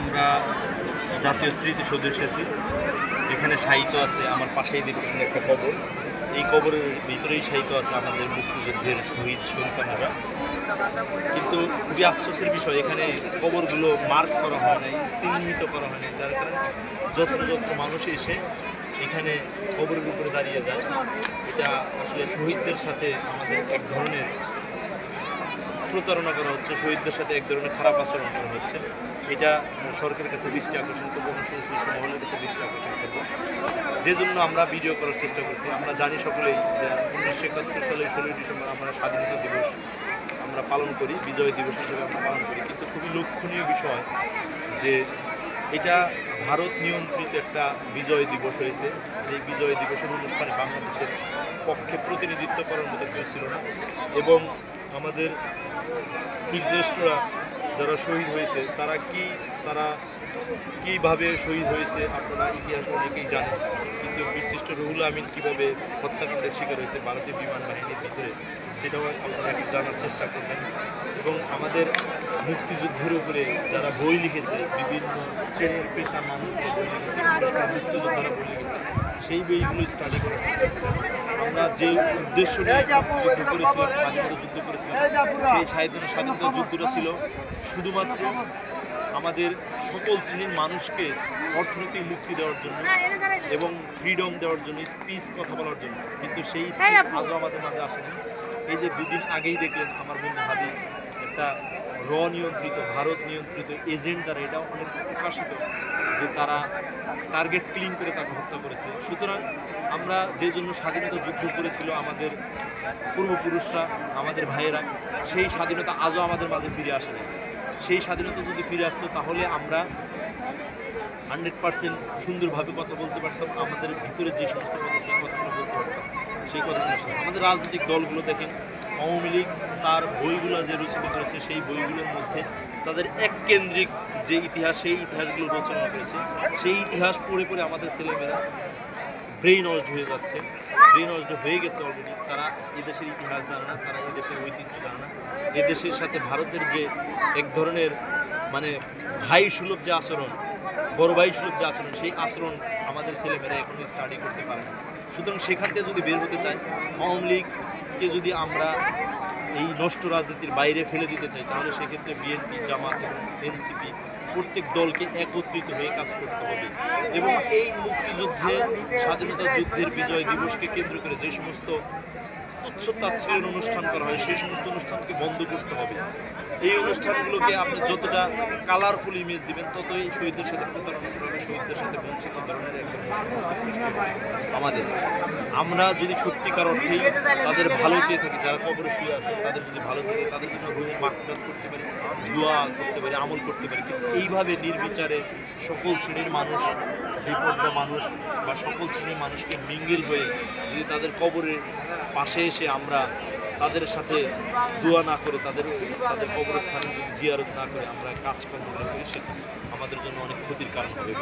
আমরা জাতীয় স্মৃতিসৌধ এসেছি এখানে সাহিত্য আছে, আমার পাশেই দেখতেছেন একটা কবর। এই কবরের ভিতরেই সাহিত্য আছে আমাদের মুক্তিযুদ্ধের শহীদ সন্তানেরা। কিন্তু খুবই আফসোসের বিষয়, এখানে কবরগুলো মার্ক করা হয় নাই, চিহ্নিত করা হয় নাই, যার কারণে যত্র মানুষ এসে এখানে কবরের উপরে দাঁড়িয়ে যায়। এটা আসলে শহীদদের সাথে আমাদের এক ধরনের প্রতারণা করা হচ্ছে, শহীদদের সাথে এক ধরনের খারাপ আচরণ করা হচ্ছে। এটা সরকারের কাছে দৃষ্টি আকর্ষণ করব সংশ্লিষ্ট মহলের কাছে দৃষ্টি আকর্ষণ করব। যে জন্য আমরা ভিডিও করার চেষ্টা করছি। আমরা জানি সকলেই যে উনিশশো একাত্তর সালে ষোলোই ডিসেম্বর আমরা স্বাধীনতা দিবস আমরা পালন করি, বিজয় দিবস হিসেবে আমরা পালন করি। কিন্তু খুবই লক্ষণীয় বিষয় যে এটা ভারত নিয়ন্ত্রিত একটা বিজয় দিবস হয়েছে। যে বিজয় দিবসের অনুষ্ঠানে বাংলাদেশের পক্ষে প্রতিনিধিত্ব করার মতো কেউ ছিল না। এবং আমাদের বীরশ্রেষ্ঠরা যারা শহীদ হয়েছে, তারা কি, তারা কীভাবে শহীদ হয়েছে আপনারা ইতিহাস অনেকেই জানেন। কিন্তু বিশিষ্ট রুহুল আমিন কীভাবে হত্যাকাণ্ডের শিকার হয়েছে ভারতীয় বিমান বাহিনীর ভিতরে, সেটাও আপনারা একটু জানার চেষ্টা করবেন। এবং আমাদের মুক্তিযুদ্ধের উপরে যারা বই লিখেছে, বিভিন্ন শ্রেণির পেশা মানুষ, মুক্তিযোদ্ধারা বই লিখেছে, সেই বইগুলো স্টাডি করে আমরা যে উদ্দেশ্য নিয়ে যুদ্ধ করেছিলাম স্বাধীনতা যুদ্ধ করেছিলাম সেই স্বাধীনতা স্বাধীনতা যুদ্ধটা ছিল। শুধুমাত্র আমাদের সকল শ্রেণির মানুষকে অর্থনৈতিক মুক্তি দেওয়ার জন্য এবং ফ্রিডম দেওয়ার জন্য স্পিচ কথা বলার জন্য। কিন্তু সেই স্পিচ আজও আমাদের মাঝে আসেনি। এই যে দুদিন আগেই দেখলেন আমার বন্ধু হাবি একটা র নিয়ন্ত্রিত, ভারত নিয়ন্ত্রিত এজেন্ট দ্বারা এটা অনেক প্রকাশিত যে তারা টার্গেট ক্লিন করে তাকে হত্যা করেছে। সুতরাং আমরা যে জন্য স্বাধীনতা যুদ্ধ করেছিল আমাদের পূর্বপুরুষরা, আমাদের ভাইয়েরা, সেই স্বাধীনতা আজও আমাদের মাঝে ফিরে আসেনি সেই স্বাধীনতা যদি ফিরে আসতো তাহলে আমরা হান্ড্রেড পার্সেন্ট সুন্দরভাবে কথা বলতে পারতাম, আমাদের ভিতরে যে সমস্ত কথা, সেই কথাগুলো বলতে পারতাম, সেই কথাগুলো আমাদের রাজনৈতিক দলগুলো দেখেন আওয়ামী লীগ তার বইগুলো যে রচিত করেছে, সেই বইগুলোর মধ্যে তাদের এক কেন্দ্রিক যে ইতিহাস, সেই ইতিহাসগুলো রচনা করেছে সেই ইতিহাস পড়ে পড়ে আমাদের ছেলেমেয়েরা ব্রেইন ওয়াশ হয়ে যাচ্ছে। ব্রেইন ওয়াশ হয়ে গেছে অলরেডি তারা এদেশের ইতিহাস জানে না, তারা এদেশের ঐতিহ্য জানে না। এদেশের সাথে ভারতের যে এক ধরনের মানে ভাই সুলভ যে আচরণ বড় ভাই সুলভ যে আচরণ, সেই আচরণ আমাদের ছেলেমেয়েরা এখনই স্টাডি করতে পারে সুতরাং সেখান থেকে যদি বের হতে চাই আওয়ামী লীগকে যদি আমরা এই নষ্ট রাজনীতির বাইরে ফেলে দিতে চাই, তাহলে সেক্ষেত্রে বিএনপি, জামাত এনসিপি প্রত্যেক দলকে একত্রিত হয়ে কাজ করতে হবে। এবং এই মুক্তিযুদ্ধে স্বাধীনতা যুদ্ধের বিজয় দিবসকে কেন্দ্র করে যে সমস্ত তুচ্ছ তাচ্ছিলের অনুষ্ঠান করা হয়, সেই সমস্ত অনুষ্ঠানকে বন্ধ করতে হবে। এই অনুষ্ঠানগুলোকে আপনি যতটা কালারফুল ইমেজ দিবেন, ততই শহীদদের সাথে শহীদদের সাথে বঞ্চিত ধরনের আমাদের। আমরা যদি সত্যিকার অর্থেই তাদের ভালো চেয়ে থাকি, যারা কবরে শুয়ে আছে, তাদের যদি ভালো চেয়ে তাদের জন্য রুহের মাকফিরাত করতে পারি, দোয়া করতে পারি, আমল করতে পারি, কিন্তু এইভাবে নির্বিচারে সকল শ্রেণির মানুষ, বিপন্ন মানুষ বা সকল শ্রেণির মানুষকে মিঙ্গেল হয়ে যদি তাদের কবরের পাশে এসে আমরা তাদের সাথে দোয়া না করে, তাদের তাদের কবরস্থানে যদি জিয়ারত না করে আমরা কাজকর্ম করি, সেটা আমাদের জন্য অনেক ক্ষতির কারণ হবে